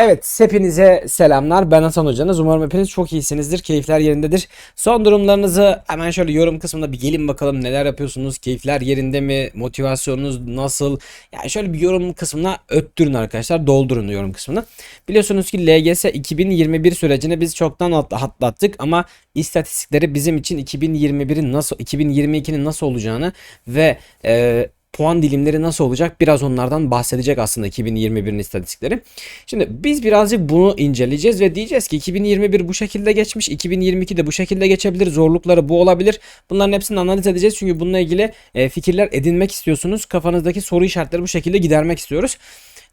Evet, hepinize selamlar. Ben Hasan Hocanız. Umarım hepiniz çok iyisinizdir. Keyifler yerindedir. Son durumlarınızı hemen şöyle yorum kısmında bir gelin bakalım neler yapıyorsunuz? Keyifler yerinde mi? Motivasyonunuz nasıl? Yani şöyle bir yorum kısmına öttürün arkadaşlar. Doldurun yorum kısmını. Biliyorsunuz ki LGS 2021 sürecini biz çoktan at- atlattık ama istatistikleri bizim için 2021'in nasıl 2022'nin nasıl olacağını ve e, puan dilimleri nasıl olacak biraz onlardan bahsedecek aslında 2021'in istatistikleri. Şimdi biz birazcık bunu inceleyeceğiz ve diyeceğiz ki 2021 bu şekilde geçmiş, 2022 de bu şekilde geçebilir, zorlukları bu olabilir. Bunların hepsini analiz edeceğiz çünkü bununla ilgili e, fikirler edinmek istiyorsunuz. Kafanızdaki soru işaretleri bu şekilde gidermek istiyoruz.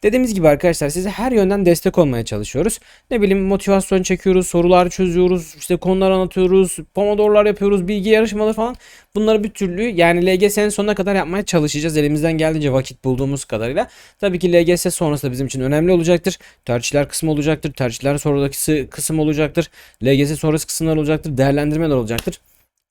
Dediğimiz gibi arkadaşlar size her yönden destek olmaya çalışıyoruz. Ne bileyim motivasyon çekiyoruz, sorular çözüyoruz, işte konular anlatıyoruz, pomodorlar yapıyoruz, bilgi yarışmaları falan. Bunları bir türlü yani LGS'nin sonuna kadar yapmaya çalışacağız elimizden geldiğince vakit bulduğumuz kadarıyla. Tabii ki LGS sonrası da bizim için önemli olacaktır. Tercihler kısmı olacaktır, tercihler sonraki kısım olacaktır. LGS sonrası kısımlar olacaktır, değerlendirmeler olacaktır.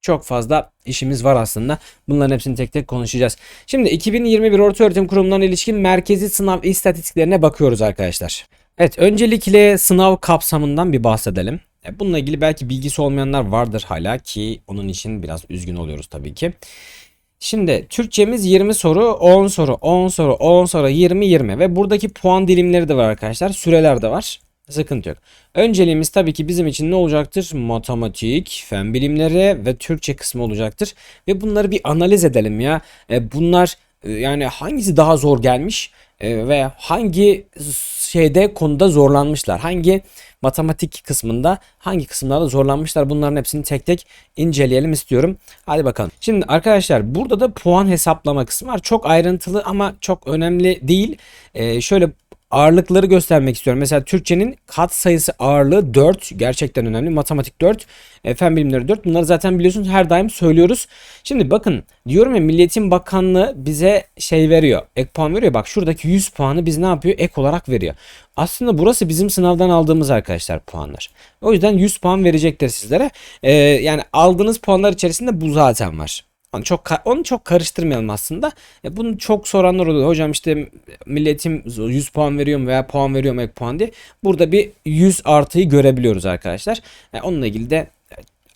Çok fazla işimiz var aslında. Bunların hepsini tek tek konuşacağız. Şimdi 2021 Ortaöğretim Kurumlarına ilişkin merkezi sınav istatistiklerine bakıyoruz arkadaşlar. Evet öncelikle sınav kapsamından bir bahsedelim. E, Bununla ilgili belki bilgisi olmayanlar vardır hala ki onun için biraz üzgün oluyoruz tabii ki. Şimdi Türkçemiz 20 soru, 10 soru, 10 soru, 10 soru, 20, 20 ve buradaki puan dilimleri de var arkadaşlar. Süreler de var. Sıkıntı yok. Önceliğimiz tabii ki bizim için ne olacaktır? Matematik, fen bilimleri ve Türkçe kısmı olacaktır. Ve bunları bir analiz edelim ya. E, bunlar e, yani hangisi daha zor gelmiş e, ve hangi şeyde konuda zorlanmışlar? Hangi matematik kısmında hangi kısımlarda zorlanmışlar? Bunların hepsini tek tek inceleyelim istiyorum. Hadi bakalım. Şimdi arkadaşlar burada da puan hesaplama kısmı var. Çok ayrıntılı ama çok önemli değil. Şöyle ağırlıkları göstermek istiyorum. Mesela Türkçenin kat sayısı ağırlığı 4. Gerçekten önemli. Matematik 4. E, fen bilimleri 4. Bunları zaten biliyorsunuz her daim söylüyoruz. Şimdi bakın diyorum ya Milliyetin Bakanlığı bize şey veriyor. Ek puan veriyor. Bak şuradaki 100 puanı biz ne yapıyor? Ek olarak veriyor. Aslında burası bizim sınavdan aldığımız arkadaşlar puanlar. O yüzden 100 puan verecektir sizlere. E, yani aldığınız puanlar içerisinde bu zaten var. Onu çok onu çok karıştırmayalım aslında. Ya bunu çok soranlar oluyor. Hocam işte milletim 100 puan veriyorum veya puan veriyorum ek puan diye. Burada bir 100 artıyı görebiliyoruz arkadaşlar. Yani onunla ilgili de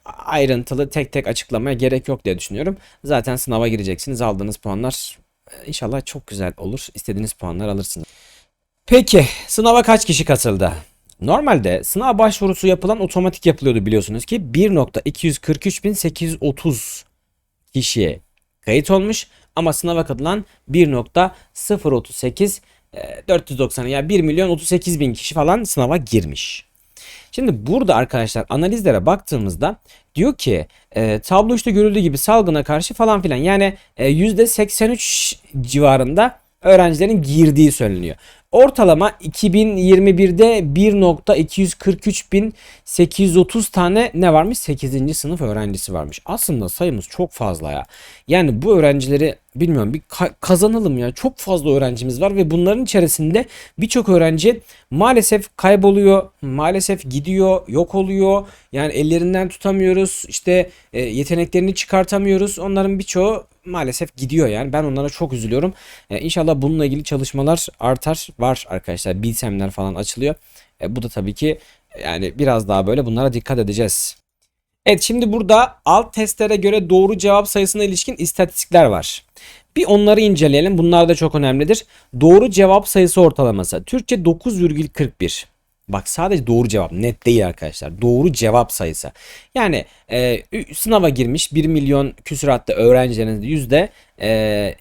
ayrıntılı tek tek açıklamaya gerek yok diye düşünüyorum. Zaten sınava gireceksiniz. Aldığınız puanlar inşallah çok güzel olur. İstediğiniz puanlar alırsınız. Peki sınava kaç kişi katıldı? Normalde sınav başvurusu yapılan otomatik yapılıyordu biliyorsunuz ki 1.243.830 kişiye kayıt olmuş ama sınava katılan 1.038 490 ya 1 milyon 38 bin kişi falan sınava girmiş. Şimdi burada arkadaşlar analizlere baktığımızda diyor ki e, tablo işte görüldüğü gibi salgına karşı falan filan yani e, %83 civarında öğrencilerin girdiği söyleniyor. Ortalama 2021'de 1.243.830 tane ne varmış? 8. sınıf öğrencisi varmış. Aslında sayımız çok fazla ya. Yani bu öğrencileri bilmiyorum bir ka- kazanalım ya. Çok fazla öğrencimiz var ve bunların içerisinde birçok öğrenci maalesef kayboluyor. Maalesef gidiyor, yok oluyor. Yani ellerinden tutamıyoruz. İşte e, yeteneklerini çıkartamıyoruz. Onların birçoğu maalesef gidiyor yani. Ben onlara çok üzülüyorum. E, inşallah bununla ilgili çalışmalar artar. Var arkadaşlar. Bilsemler falan açılıyor. E, bu da tabii ki yani biraz daha böyle bunlara dikkat edeceğiz. Evet şimdi burada alt testlere göre doğru cevap sayısına ilişkin istatistikler var. Bir onları inceleyelim. Bunlar da çok önemlidir. Doğru cevap sayısı ortalaması. Türkçe 9,41. Bak sadece doğru cevap net değil arkadaşlar. Doğru cevap sayısı. Yani e, sınava girmiş 1 milyon küsuratta öğrencilerin yüzde e,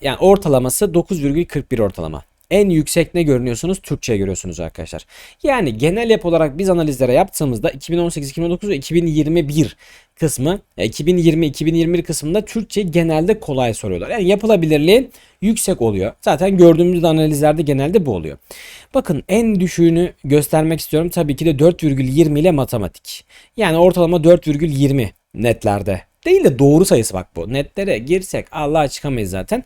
yani ortalaması 9,41 ortalama. En yüksek ne görünüyorsunuz? Türkçe görüyorsunuz arkadaşlar. Yani genel yapı olarak biz analizlere yaptığımızda 2018, 2019 ve 2021 kısmı 2020-2021 kısmında Türkçe genelde kolay soruyorlar. Yani yapılabilirliği yüksek oluyor. Zaten gördüğümüz analizlerde genelde bu oluyor. Bakın en düşüğünü göstermek istiyorum. Tabii ki de 4,20 ile matematik. Yani ortalama 4,20 netlerde değil de doğru sayısı bak bu. Netlere girsek Allah'a çıkamayız zaten.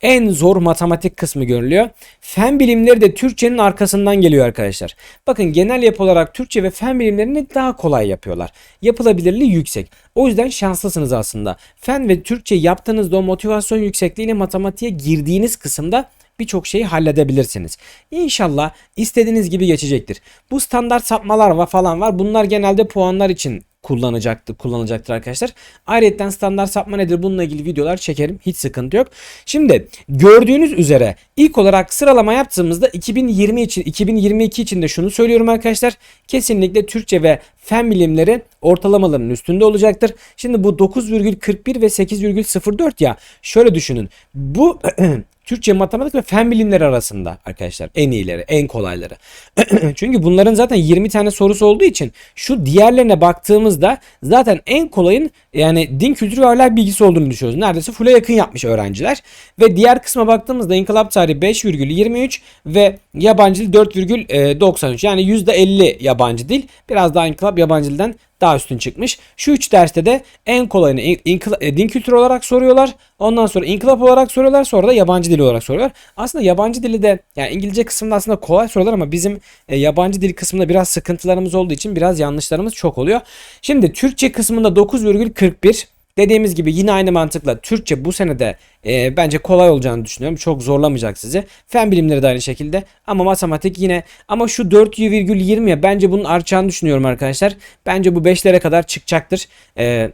En zor matematik kısmı görülüyor. Fen bilimleri de Türkçenin arkasından geliyor arkadaşlar. Bakın genel yapı olarak Türkçe ve fen bilimlerini daha kolay yapıyorlar. Yapılabilirliği yüksek. O yüzden şanslısınız aslında. Fen ve Türkçe yaptığınızda o motivasyon yüksekliğiyle matematiğe girdiğiniz kısımda birçok şeyi halledebilirsiniz. İnşallah istediğiniz gibi geçecektir. Bu standart sapmalar var falan var. Bunlar genelde puanlar için kullanacaktır, kullanacaktır arkadaşlar. Ayrıca standart sapma nedir bununla ilgili videolar çekerim. Hiç sıkıntı yok. Şimdi gördüğünüz üzere ilk olarak sıralama yaptığımızda 2020 için 2022 için de şunu söylüyorum arkadaşlar. Kesinlikle Türkçe ve fen bilimleri ortalamaların üstünde olacaktır. Şimdi bu 9,41 ve 8,04 ya şöyle düşünün. Bu Türkçe, matematik ve fen bilimleri arasında arkadaşlar en iyileri, en kolayları. Çünkü bunların zaten 20 tane sorusu olduğu için şu diğerlerine baktığımızda zaten en kolayın yani din kültürü ve ahlak bilgisi olduğunu düşünüyoruz. Neredeyse full'e yakın yapmış öğrenciler. Ve diğer kısma baktığımızda inkılap tarihi 5,23 ve yabancı dil 4,93. Yani %50 yabancı dil. Biraz daha inkılap yabancı dilden daha üstün çıkmış. Şu üç derste de en kolayını e, din kültürü olarak soruyorlar. Ondan sonra inkılap olarak soruyorlar. Sonra da yabancı dil olarak soruyorlar. Aslında yabancı dili de yani İngilizce kısmında aslında kolay sorular ama bizim e, yabancı dil kısmında biraz sıkıntılarımız olduğu için biraz yanlışlarımız çok oluyor. Şimdi Türkçe kısmında 9,41 Dediğimiz gibi yine aynı mantıkla Türkçe bu senede e, bence kolay olacağını düşünüyorum. Çok zorlamayacak sizi. Fen bilimleri de aynı şekilde. Ama matematik yine ama şu 4,20'ye bence bunun artacağını düşünüyorum arkadaşlar. Bence bu 5'lere kadar çıkacaktır. E,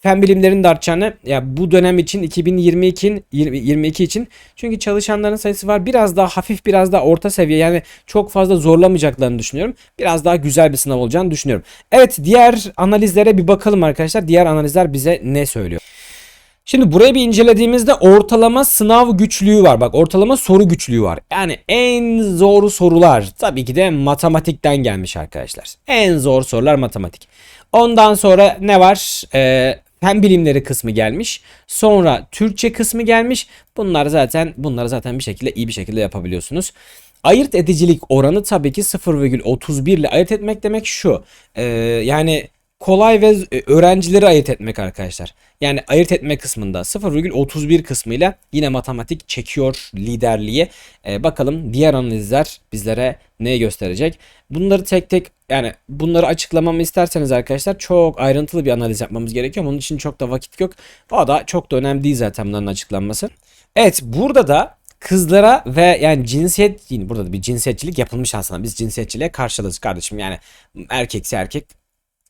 fen bilimlerinin de artacağını ya bu dönem için 2022 22 için çünkü çalışanların sayısı var. Biraz daha hafif biraz daha orta seviye yani çok fazla zorlamayacaklarını düşünüyorum. Biraz daha güzel bir sınav olacağını düşünüyorum. Evet diğer analizlere bir bakalım arkadaşlar. Diğer analizler bize ne söylüyor? Şimdi buraya bir incelediğimizde ortalama sınav güçlüğü var. Bak ortalama soru güçlüğü var. Yani en zor sorular tabii ki de matematikten gelmiş arkadaşlar. En zor sorular matematik. Ondan sonra ne var? Ee, fen bilimleri kısmı gelmiş. Sonra Türkçe kısmı gelmiş. Bunlar zaten bunları zaten bir şekilde iyi bir şekilde yapabiliyorsunuz. Ayırt edicilik oranı tabii ki 0,31 ile ayırt etmek demek şu. Ee, yani kolay ve öğrencileri ayırt etmek arkadaşlar. Yani ayırt etme kısmında 0,31 kısmıyla yine matematik çekiyor liderliği. Ee, bakalım diğer analizler bizlere ne gösterecek. Bunları tek tek yani bunları açıklamamı isterseniz arkadaşlar çok ayrıntılı bir analiz yapmamız gerekiyor. Bunun için çok da vakit yok. O da çok da önemli değil zaten bunların açıklanması. Evet burada da kızlara ve yani cinsiyet yine burada da bir cinsiyetçilik yapılmış aslında. Biz cinsiyetçiliğe karşılığız kardeşim. Yani erkekse erkek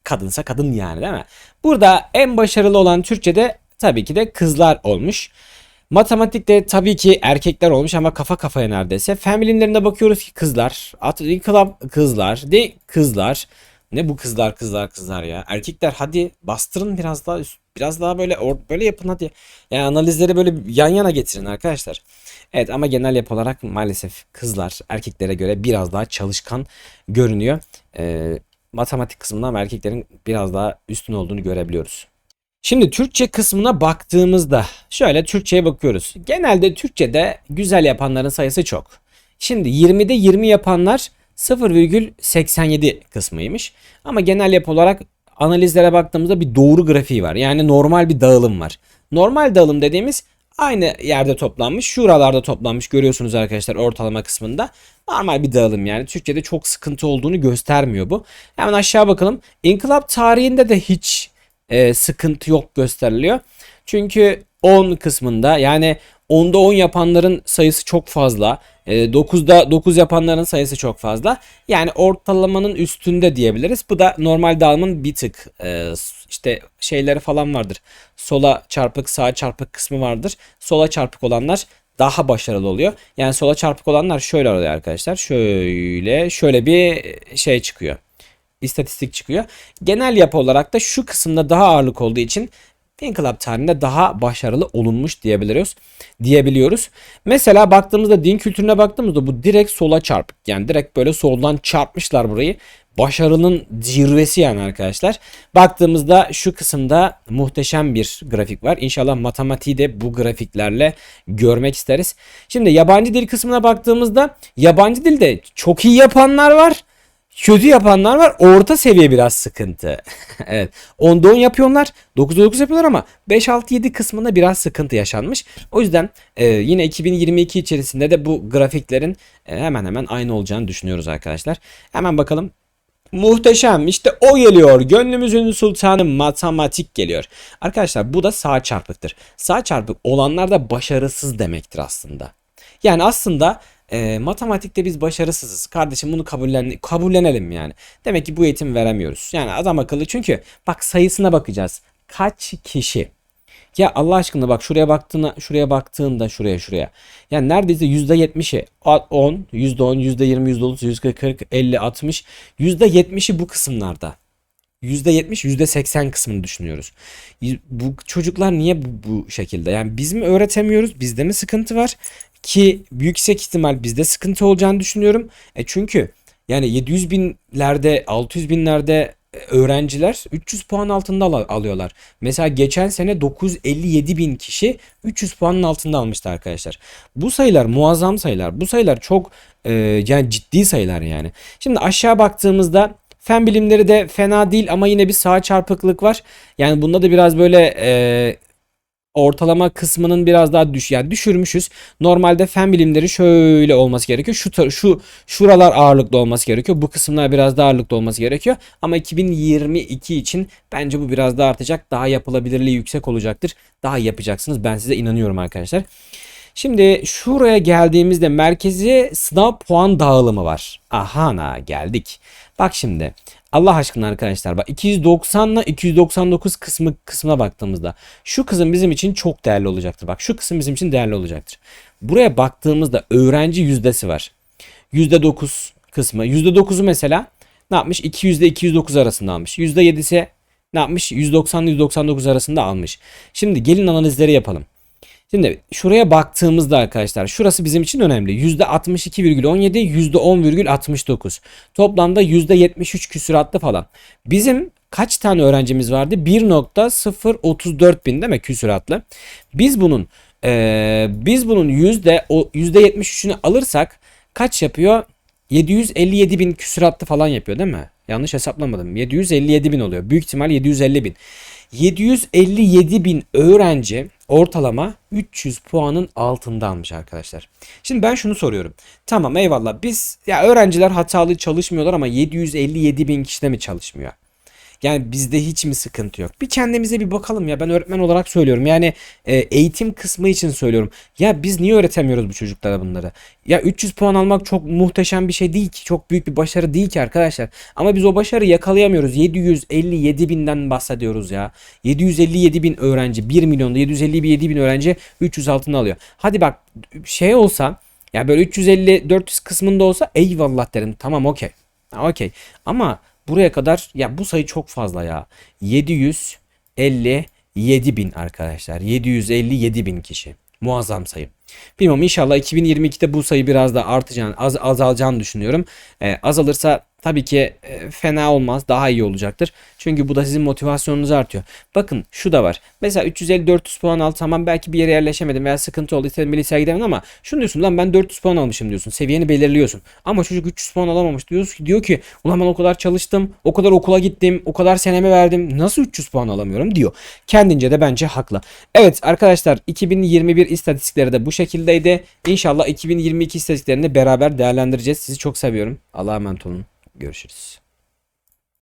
kadınsa kadın yani değil mi? Burada en başarılı olan Türkçe'de tabii ki de kızlar olmuş. Matematikte tabii ki erkekler olmuş ama kafa kafaya neredeyse. Fen bilimlerinde bakıyoruz ki kızlar. At inkılap kızlar. De kızlar. Ne bu kızlar kızlar kızlar ya. Erkekler hadi bastırın biraz daha biraz daha böyle böyle yapın hadi. Yani analizleri böyle yan yana getirin arkadaşlar. Evet ama genel yapı olarak maalesef kızlar erkeklere göre biraz daha çalışkan görünüyor. Ee, matematik kısmından erkeklerin biraz daha üstün olduğunu görebiliyoruz. Şimdi Türkçe kısmına baktığımızda şöyle Türkçe'ye bakıyoruz. Genelde Türkçe'de güzel yapanların sayısı çok. Şimdi 20'de 20 yapanlar 0,87 kısmıymış. Ama genel yapı olarak analizlere baktığımızda bir doğru grafiği var. Yani normal bir dağılım var. Normal dağılım dediğimiz aynı yerde toplanmış. Şuralarda toplanmış görüyorsunuz arkadaşlar ortalama kısmında. Normal bir dağılım yani. Türkiye'de çok sıkıntı olduğunu göstermiyor bu. Hemen aşağı bakalım. İnkılap tarihinde de hiç e, sıkıntı yok gösteriliyor. Çünkü 10 kısmında yani 10'da 10 yapanların sayısı çok fazla. 9'da e, 9 yapanların sayısı çok fazla. Yani ortalamanın üstünde diyebiliriz. Bu da normal dağılımın bir tık e, işte şeyleri falan vardır. Sola çarpık sağa çarpık kısmı vardır. Sola çarpık olanlar daha başarılı oluyor. Yani sola çarpık olanlar şöyle oluyor arkadaşlar. Şöyle şöyle bir şey çıkıyor. İstatistik çıkıyor. Genel yapı olarak da şu kısımda daha ağırlık olduğu için Fin Club tarihinde daha başarılı olunmuş diyebiliyoruz. Diyebiliyoruz. Mesela baktığımızda din kültürüne baktığımızda bu direkt sola çarpık. Yani direkt böyle soldan çarpmışlar burayı. Başarının zirvesi yani arkadaşlar. Baktığımızda şu kısımda muhteşem bir grafik var. İnşallah matematiği de bu grafiklerle görmek isteriz. Şimdi yabancı dil kısmına baktığımızda yabancı dilde çok iyi yapanlar var kötü yapanlar var. Orta seviye biraz sıkıntı. evet. 10'da 10 yapıyorlar. 9'da 9 yapıyorlar ama 5 6 7 kısmında biraz sıkıntı yaşanmış. O yüzden e, yine 2022 içerisinde de bu grafiklerin e, hemen hemen aynı olacağını düşünüyoruz arkadaşlar. Hemen bakalım. Muhteşem işte o geliyor gönlümüzün sultanı matematik geliyor. Arkadaşlar bu da sağ çarpıktır. Sağ çarpık olanlar da başarısız demektir aslında. Yani aslında e, matematikte biz başarısızız. Kardeşim bunu kabullen kabullenelim yani. Demek ki bu eğitim veremiyoruz. Yani adam akıllı çünkü bak sayısına bakacağız. Kaç kişi? Ya Allah aşkına bak şuraya baktığına şuraya baktığında şuraya şuraya. Yani neredeyse %70'i 10, %10, %20, %30, %40, 50, 60, %70'i bu kısımlarda. %70, %80 kısmını düşünüyoruz. Bu çocuklar niye bu, bu şekilde? Yani biz mi öğretemiyoruz? Bizde mi sıkıntı var? Ki yüksek ihtimal bizde sıkıntı olacağını düşünüyorum. E çünkü yani 700 binlerde, 600 binlerde e, öğrenciler 300 puan altında al- alıyorlar. Mesela geçen sene 957 bin kişi 300 puanın altında almıştı arkadaşlar. Bu sayılar muazzam sayılar. Bu sayılar çok e, yani ciddi sayılar yani. Şimdi aşağı baktığımızda fen bilimleri de fena değil ama yine bir sağ çarpıklık var. Yani bunda da biraz böyle e, ortalama kısmının biraz daha düş yani düşürmüşüz. Normalde fen bilimleri şöyle olması gerekiyor. Şu şu şuralar ağırlıklı olması gerekiyor. Bu kısımlar biraz daha ağırlıklı olması gerekiyor. Ama 2022 için bence bu biraz daha artacak. Daha yapılabilirliği yüksek olacaktır. Daha yapacaksınız. Ben size inanıyorum arkadaşlar. Şimdi şuraya geldiğimizde merkezi sınav puan dağılımı var. Ahana geldik. Bak şimdi Allah aşkına arkadaşlar bak 290 ile 299 kısmı kısmına baktığımızda şu kısım bizim için çok değerli olacaktır. Bak şu kısım bizim için değerli olacaktır. Buraya baktığımızda öğrenci yüzdesi var. %9 kısmı. %9'u mesela ne yapmış? 200 ile 209 arasında almış. %7'si ne yapmış? 190 ile 199 arasında almış. Şimdi gelin analizleri yapalım. Şimdi şuraya baktığımızda arkadaşlar şurası bizim için önemli. %62,17, %10,69. Toplamda %73 küsuratlı falan. Bizim kaç tane öğrencimiz vardı? 1.034 bin değil mi küsuratlı? Biz bunun eee, biz bunun yüzde o %73'ünü alırsak kaç yapıyor? 757 bin küsuratlı falan yapıyor değil mi? Yanlış hesaplamadım. 757 bin oluyor. Büyük ihtimal 750 bin. 757 bin öğrenci ortalama 300 puanın altında almış arkadaşlar. Şimdi ben şunu soruyorum. Tamam eyvallah biz ya öğrenciler hatalı çalışmıyorlar ama 757 bin kişi de mi çalışmıyor? Yani bizde hiç mi sıkıntı yok? Bir kendimize bir bakalım ya ben öğretmen olarak söylüyorum. Yani e, eğitim kısmı için söylüyorum. Ya biz niye öğretemiyoruz bu çocuklara bunları? Ya 300 puan almak çok muhteşem bir şey değil ki. Çok büyük bir başarı değil ki arkadaşlar. Ama biz o başarıyı yakalayamıyoruz. 757 binden bahsediyoruz ya. 757 bin öğrenci 1 milyonda 757 bin öğrenci 300 altına alıyor. Hadi bak şey olsa ya böyle 350-400 kısmında olsa eyvallah derim. Tamam okey. Okey. Ama buraya kadar ya bu sayı çok fazla ya. 757 bin arkadaşlar. 757 bin kişi. Muazzam sayı. Bilmiyorum inşallah 2022'de bu sayı biraz da artacağını, az, azalacağını düşünüyorum. Ee, azalırsa tabii ki e, fena olmaz, daha iyi olacaktır. Çünkü bu da sizin motivasyonunuzu artıyor. Bakın şu da var. Mesela 350-400 puan al tamam belki bir yere yerleşemedim veya sıkıntı oldu istedim bir liseye gidemedim ama şunu diyorsun lan ben 400 puan almışım diyorsun. Seviyeni belirliyorsun. Ama çocuk 300 puan alamamış diyorsun ki diyor ki ulan ben o kadar çalıştım, o kadar okula gittim, o kadar seneme verdim. Nasıl 300 puan alamıyorum diyor. Kendince de bence haklı. Evet arkadaşlar 2021 istatistikleri de bu şekildeydi. İnşallah 2022 istatistiklerini beraber değerlendireceğiz. Sizi çok seviyorum. Allah'a emanet olun. Görüşürüz.